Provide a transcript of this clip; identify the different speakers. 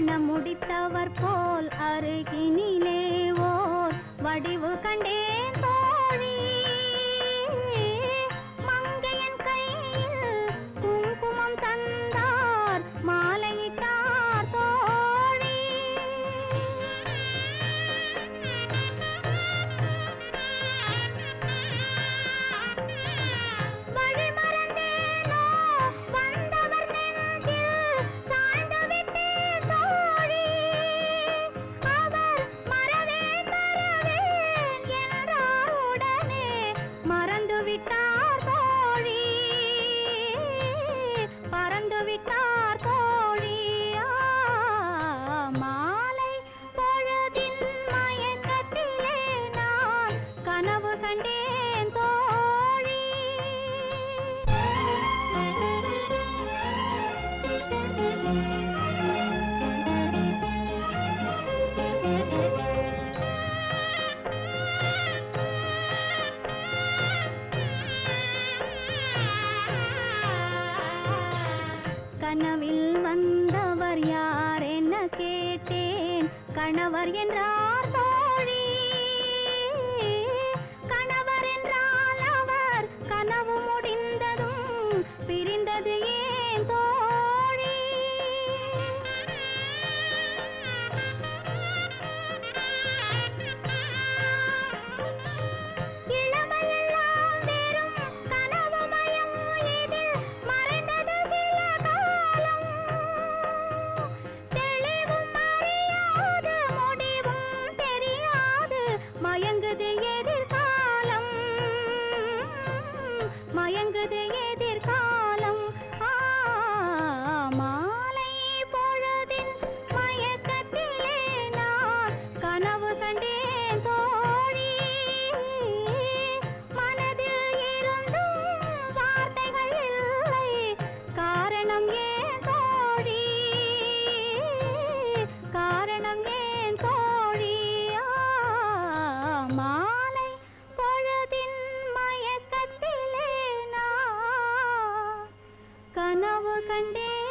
Speaker 1: காண முடித்தவர் போல் அருகினிலே ஓர் வடிவு கண்டேன் கனவில் வந்தவர் யார்? என்ன கேட்டேன்? கணவர் என்றார் ಸಂಗದೆಯ కండే